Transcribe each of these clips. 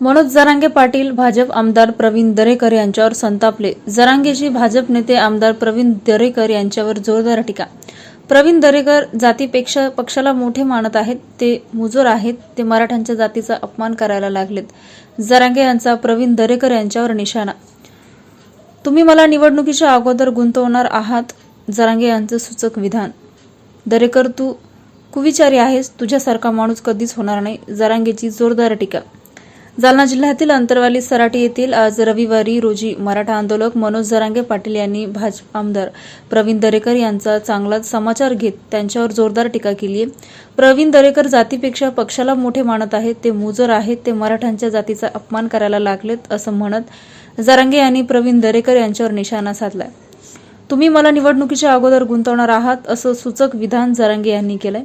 मनोज जरांगे पाटील भाजप आमदार प्रवीण दरेकर यांच्यावर संतापले जरांगेची भाजप नेते आमदार प्रवीण दरेकर यांच्यावर जोरदार टीका. प्रवीण दरेकर जातीपेक्षा पक्षाला मोठे मानत आहेत ते मुजोर आहेत ते मराठ्यांच्या जातीचा अपमान करायला लागलेत. जरांगे यांचा प्रवीण दरेकर यांच्यावर निशाणा. तुम्ही मला निवडणुकीच्या अगोदर गुंतवणार आहात जरांगे यांचं सूचक विधान. दरेकर तू कुविचारी आहेस तुझ्यासारखा माणूस कधीच होणार नाही जरांगेची जोरदार टीका. जालना जिल्ह्यातील अंतरवाली सराटी येथील आज रविवारी रोजी मराठा आंदोलक मनोज जरांगे पाटील यांनी भाजप आमदार प्रवीण दरेकर यांचा चांगलाच समाचार घेत त्यांच्यावर जोरदार टीका केली आहे. प्रवीण दरेकर जातीपेक्षा पक्षाला मोठे मानत आहेत ते मुजर आहेत ते मराठ्यांच्या जातीचा अपमान करायला लागलेत असं म्हणत जरांगे यांनी प्रवीण दरेकर यांच्यावर निशाणा साधलाय. तुम्ही मला निवडणुकीच्या अगोदर गुंतवणार आहात असं सूचक विधान जरांगे यांनी केलंय.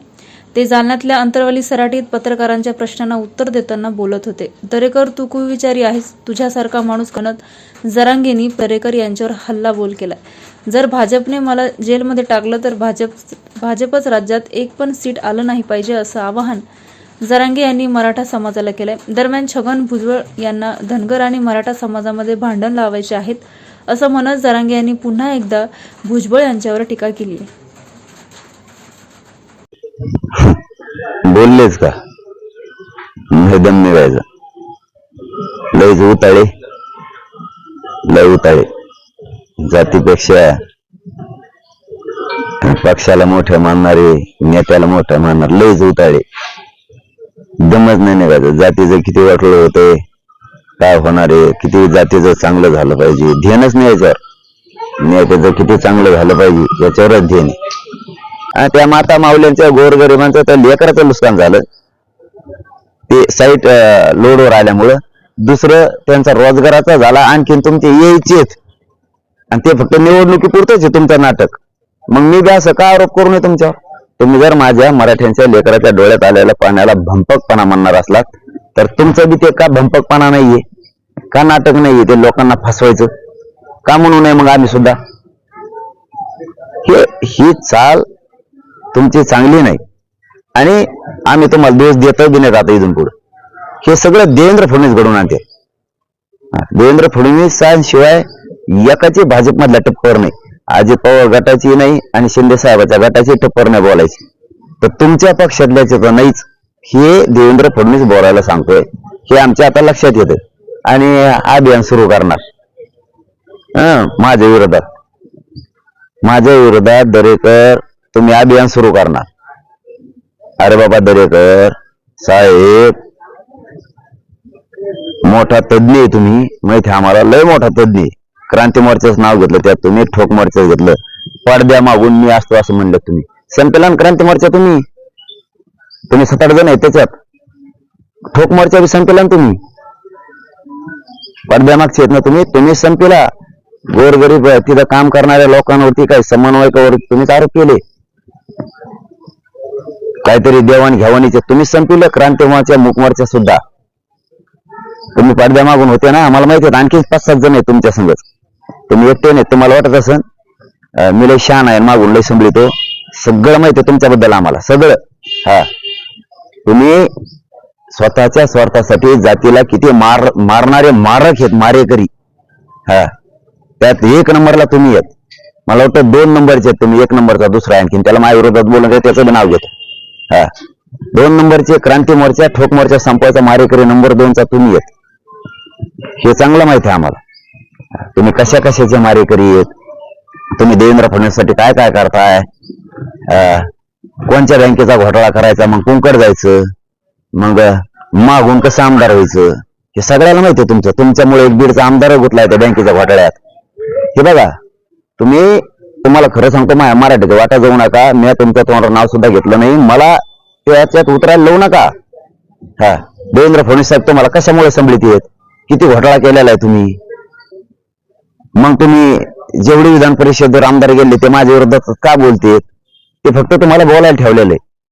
ते जालन्यातल्या अंतरवाली सराटीत पत्रकारांच्या प्रश्नांना उत्तर देताना बोलत होते. दरेकर तू कुविचारी आहेस. तुझ्यासारखा माणूस कणत जरांगेनी दरेकर यांच्यावर हल्ला बोल केलाय जर भाजपने मला जेलमध्ये टाकलं तर भाजप भाजपच राज्यात एक पण सीट आलं नाही पाहिजे असं आवाहन जरांगे यांनी मराठा समाजाला केलंय. दरम्यान छगन भुजबळ यांना धनगर आणि मराठा समाजामध्ये भांडण लावायचे आहेत असं म्हणत जरांगे यांनी पुन्हा एकदा भुजबळ यांच्यावर टीका केली आहे. बोललेच का? दम निघायचा लयच उताळे. लय उताळे. जातीपेक्षा पक्षाला मोठं मानणारे नेत्याला मोठं मानणार लयच उताळे. दमच नाही निघायचं. जातीचं किती वाटलं होतंय काय होणार आहे? किती जातीचं चांगलं झालं पाहिजे? ध्यानच नाही याच्यावर. नेत्याचं किती चांगलं झालं पाहिजे याच्यावरच ध्यान आहे. आणि त्या माता माऊल्यांच्या गोरगरिबांचं त्या लेकराचं नुकसान झालं. ते साईट लोडवर आल्यामुळं दुसरं त्यांचा रोजगाराचा झाला आणखीन तुमचे यायचेच आणि ते फक्त निवडणुकीपुरतच आहे तुमचं नाटक. मग मी बी असं का आरोप करू नये तुमच्यावर? तुम्ही जर माझ्या मराठ्यांच्या लेकराच्या डोळ्यात आलेल्या पाण्याला भंपकपणा म्हणणार असलात तर तुमचं बी ते का भंपकपणा नाहीये? का नाटक नाहीये ते लोकांना फसवायचं? का म्हणू नये मग आम्ही सुद्धा? हे ही चाल तुमची चांगली नाही. आणि आम्ही तुम्हाला दोष देतो बी नाही आता इथून पुढे. हे सगळं देवेंद्र फडणवीस घडून आणते. देवेंद्र फडणवीसांशिवाय एकाची भाजपमधल्या टप्पर नाही. अजित पवार गटाची नाही आणि शिंदे साहेबाच्या गटाची टप्पर नाही बोलायची. तर तुमच्या पक्षातल्याचे तर नाहीच. हे देवेंद्र फडणवीस बोलायला सांगतोय. हे आमच्या आता लक्षात येतं. आणि अभियान सुरू करणार. माझ्या विरोधात. माझ्या विरोधात दरेकर तुम्ही अभियान सुरू करणार. अरे बाबा दरेकर साहेब. मोठा तज्ञ आहे तुम्ही. माहिती आहे आम्हाला लय मोठा तज्ञ क्रांती मोर्चाचं नाव घेतलं त्यात तुम्ही ठोक मोर्चा घेतलं. पडद्या मागून मी असतो असं म्हणलं तुम्ही. संपेलन क्रांती मोर्चा तुम्ही. तुम्ही सात आठ जण आहे त्याच्यात. ठोक मोर्चा बी संपेला तुम्ही. पडद्या मागचे आहेत ना तुम्ही तुम्ही संपेला. गोरगरीब तिथं काम करणाऱ्या लोकांवरती काय समन्वयकावर तुम्हीच आरोप केले. काहीतरी देवाण घेवाणीचे तुम्ही संपवलं क्रांती मोर्चा सुद्धा. तुम्ही पडद्या मागून होते ना आम्हाला माहिती आणखी पाच सात जण आहेत तुमच्या संगच तुम्ही एकटे नाही तुम्हाला वाटत असन मी लय शान आहे मागून लय संभळितो सगळं माहिती आहे तुमच्याबद्दल आम्हाला सगळं. हा. तुम्ही स्वतःच्या स्वार्थासाठी जातीला किती मार मारणारे मारक आहेत मारेकरी. हा. त्यात एक नंबरला तुम्ही येत मला वाटतं दोन नंबरचे आहेत तुम्ही. एक नंबरचा दुसरा आणखीन. त्याला माझ्या विरोधात बोलून त्याचं बी नाव घेतो. हा. दोन नंबरचे क्रांती मोर्चा ठोक मोर्चा संपवायचा मारेकरी नंबर दोनचा तुम्ही येत हे चांगलं माहिती आहे आम्हाला. तुम्ही कशा कशाचे मारेकरी आहेत? तुम्ही देवेंद्र फडणवीससाठी काय काय करताय? कोणत्या बँकेचा घोटाळा करायचा? मग कुंकड जायचं. मग मागून कसं आमदार व्हायचं? हे सगळ्याला माहिती आहे तुमचं. तुमच्यामुळे एक बीडचा आमदार गुतलाय त्या बँकेच्या घोटाळ्यात. हे बघा तुम्ही तुम्हाला खरं सांगतो माझ्या मराठीचा वाटा जाऊ नका. मी तुमच्या तोंडावर नाव सुद्धा घेतलं नाही. मला त्याच्यात उतरायला लावू नका. हा. देवेंद्र फडणवीस साहेब तुम्हाला कशामुळे संभळीत आहेत किती घोटाळा केलेला आहे तुम्ही? मग तुम्ही जेवढे विधान परिषदेवर आमदार गेले ते माझ्या विरोधात का बोलतेत ते फक्त तुम्हाला बोलायला ठेवलेले आहे.